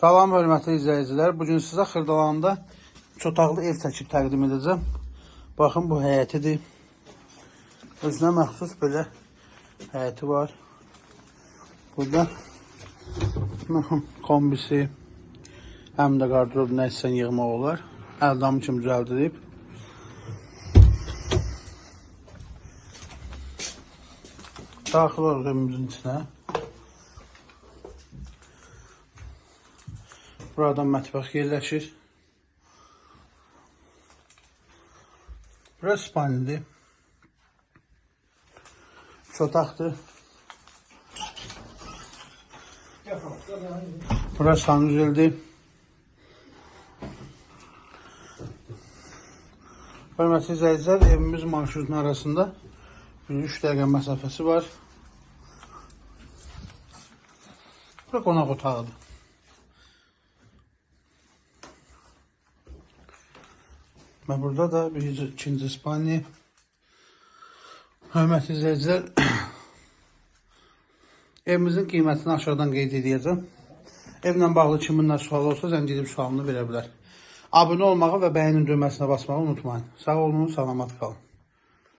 Salam hörmətli izləyicilər. Bu gün sizə Xırdalanda çotaqlı ev çəkib təqdim edəcəm. Baxın bu həyətidir. Özünə məxsus belə həyəti var. Burada baxın, kombisi, həm də qardırob nə istəsən yığmaq olar. Əldamı kimi düzəldilib. Daxil evimizin içinə. Buradan mətbəx yerləşir. Burası spanidir. Çotaqdır. Burası sanuzeldir. Hörmətli izləyicilər, evimiz marşrutun arasında 3 dəqiqə məsafəsi var. Bura qonaq otağıdır. Və burada da bir ikinci İspaniya. Hörmətli izləyicilər, evimizin qiymətini aşağıdan qeyd edəcəm. Evlə bağlı kiminlə sual olsa zəng edib sualını verə bilər. Abunə olmağı və bəyənin düyməsinə basmağı unutmayın. Sağ olun, salamat qalın.